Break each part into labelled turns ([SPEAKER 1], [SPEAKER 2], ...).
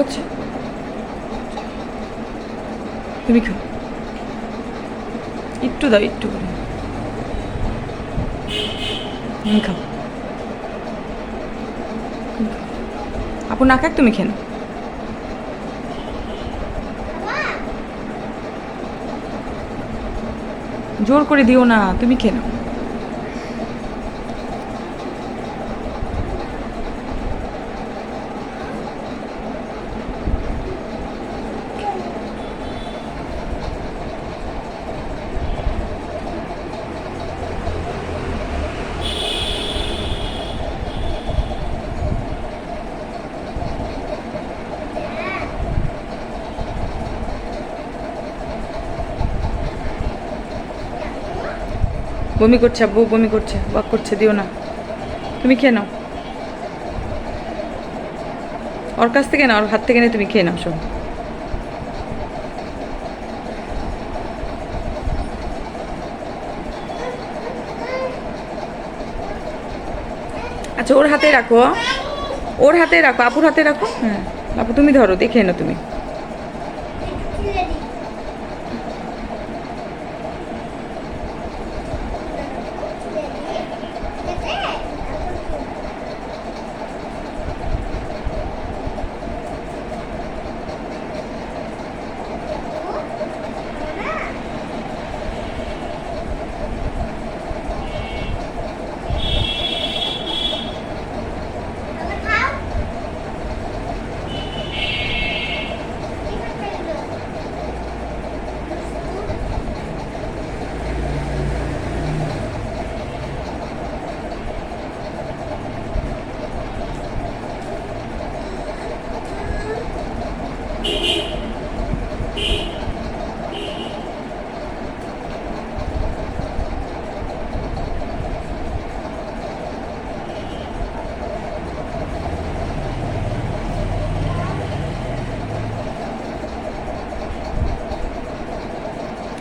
[SPEAKER 1] করছে? তুমি খাও। একটু দাও, একটু করে। খাও। আপু, না খাক, তুমি খেন জোর করে দিও না, তুমি খেয়ে বমি করছে, আব্বু বমি করছে ওয়াক করছে, দিও না। তুমি খেয়ে নাও। ওর কাছ থেকে না, ওর হাত থেকে নিয়ে তুমি খেয়ে নাও সব আচ্ছা ওর হাতে রাখো, ওর হাতে রাখো, আপুর হাতে রাখো। হ্যাঁ আপু, তুমি ধরো, দেখে নাও তুমি।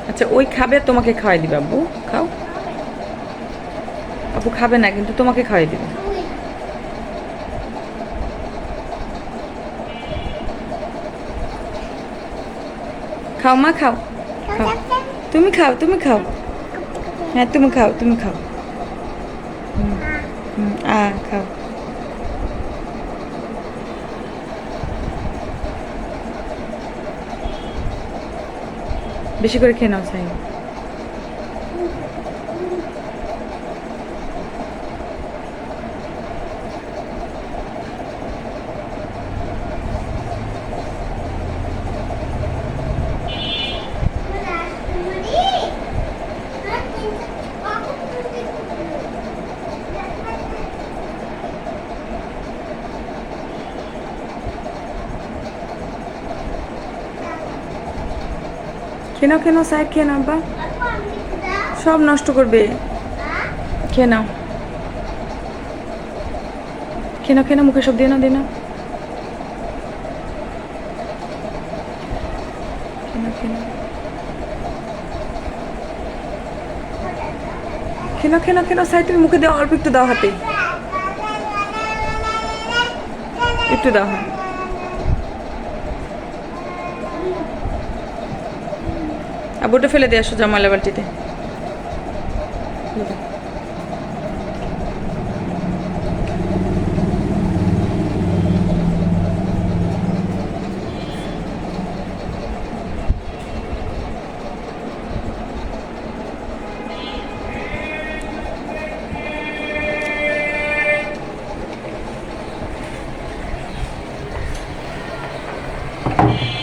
[SPEAKER 1] আচ্ছা ওই খাবে, তোমাকে খাওয়াই দিবে, আব্বু। খাও। আপু খাবে না, কিন্তু তোমাকে খাওয়াই দিবে। খাও, মা, খাও। খাও। তুমি খাও তুমি খাও। হ্যাঁ তুমি খাও তুমি খাও। আ, খাও। বেশি করে খেয়ে নাও সাই খেয়ে নাও খেয়ে নাও সাইড খেয়ে নাও বা সব নষ্ট করবে। খেয়ে নাও। খেয়ে নাও খেয়ে মুখে সব দিয়ে নাও দিয়ে নাও। খেয়ে নাও, খেয়ে নাও। খেয়ে নাও সাইড তুমি মুখে দেওয়া অল্প একটু দাও হাতে। একটু দাও। হ্যাঁ আগুটা ফেলে দিয়ে আসো জামালা বালটিতে Thank you.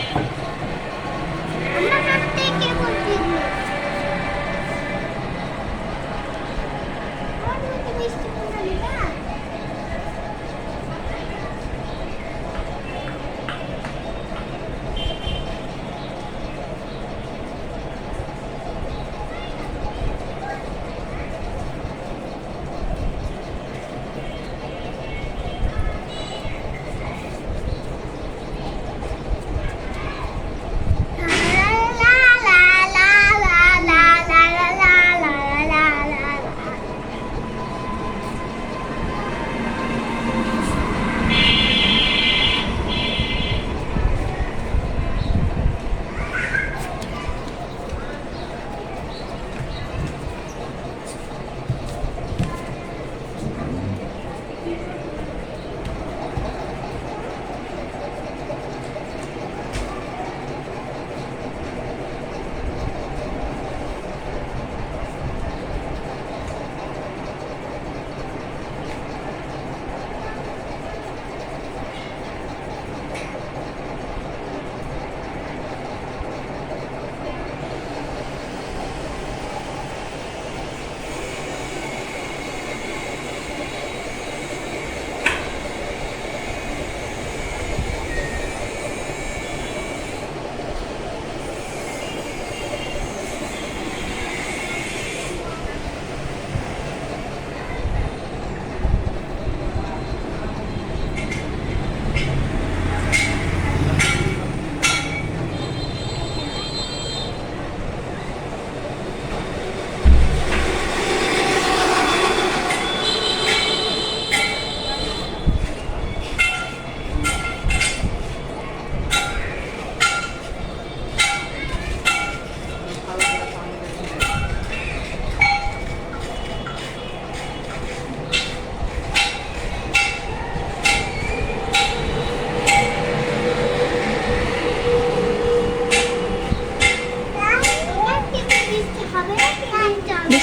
[SPEAKER 1] Євхаристію.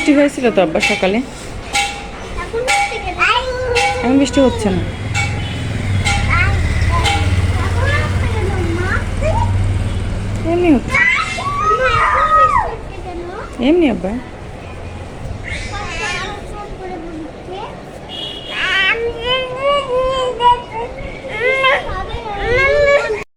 [SPEAKER 1] বৃষ্টি হয়েছিল তো আব্বা সকালে
[SPEAKER 2] এখন
[SPEAKER 1] বৃষ্টি হচ্ছে না? এমনি হচ্ছে? এমনি আব্বা